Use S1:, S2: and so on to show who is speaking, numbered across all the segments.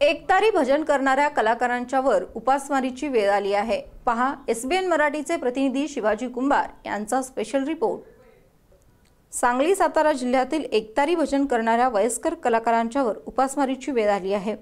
S1: एकतारी भजन करणाऱ्या कलाकारांच्यावर उपासमारीची वेळ आली आहे. पहा एसबीएन मराठीचे प्रतिनिधी शिवाजी कुंभार यांचा स्पेशल रिपोर्ट सांगली सातारा जिल्ह्यातील एकतारी भजन करणाऱ्या वयस्कर कलाकारांच्यावर उपासमारीची वेळ आली आहे.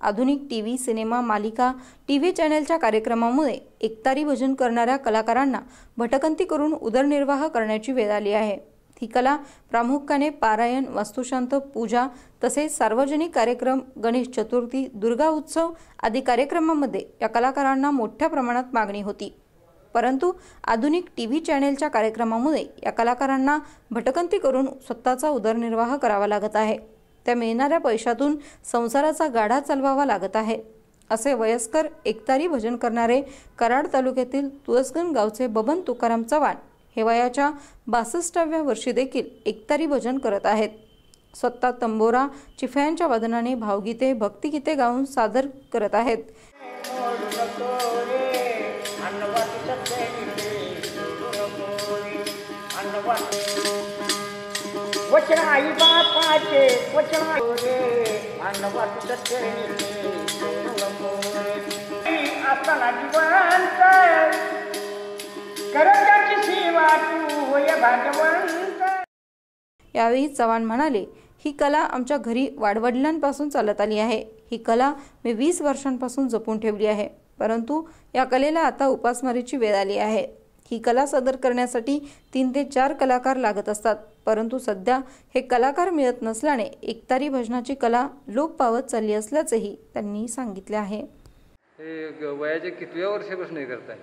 S1: आधुनिक टी व्ही सिनेमा मालिका टी व्ही चॅनेलच्या कार्यक्रमामुळे एकतारी भजन करणाऱ्या कलाकारांना भटकंती करून उदरनिर्वाह करण्याची वेळ आली आहे. ही कला प्रामुख्याने पारायण वास्तुशांत पूजा तसेच सार्वजनिक कार्यक्रम गणेश चतुर्थी दुर्गा उत्सव आदी कार्यक्रमामध्ये या कलाकारांना मोठ्या प्रमाणात मागणी होती. परंतु आधुनिक टी व्ही चॅनेलच्या कार्यक्रमामुळे या कलाकारांना भटकंती करून स्वतःचा उदरनिर्वाह करावा लागत आहे. त्या मिळणाऱ्या पैशातून संसाराचा गाडा चालवावा लागत आहे. असे वयस्कर एकतारी भजन करणारे कराड तालुक्यातील तुळसगण गावचे बबन तुकाराम चव्हाण हे वयाच्या बासष्टाव्या वर्षी देखील एकतारी भजन करत आहेत स्वतः तंबोरा चिफयांच्या वादनाने भावगीते भक्तिगीते गाऊन सादर करत आहेत
S2: वचन आई बापाचे वचन असताना
S1: यावेळी चव्हाण म्हणाले ही कला आमच्या घरी वाडवडिलांपासून चालत आली आहे. ही कला मी वीस वर्षांपासून जपून ठेवली आहे. परंतु या कलेला आता उपासमारीची वेळ आली आहे. ही कला सादर करण्यासाठी तीन ते चार कलाकार लागत असतात. परंतु सध्या हे कलाकार मिळत नसल्याने एकतारी भजनाची कला लोप पावत चालली असल्याचेही त्यांनी सांगितले आहे.
S3: हे वयाच्या कितव्या वर्षापासून हे करताय?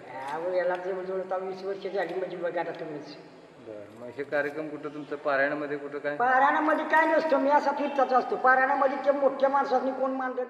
S2: याला जवळजवळ वीस वर्ष झाली म्हणजे बघा आता तुम्हीच.
S3: बरं मग हे कार्यक्रम कुठं तुमचं? पारायणामध्ये कुठं काय?
S2: पारायणामध्ये काय नसतं मी असा फिरताच असतो. पारायणामध्ये ते मोठ्या माणसांनी कोण मानतात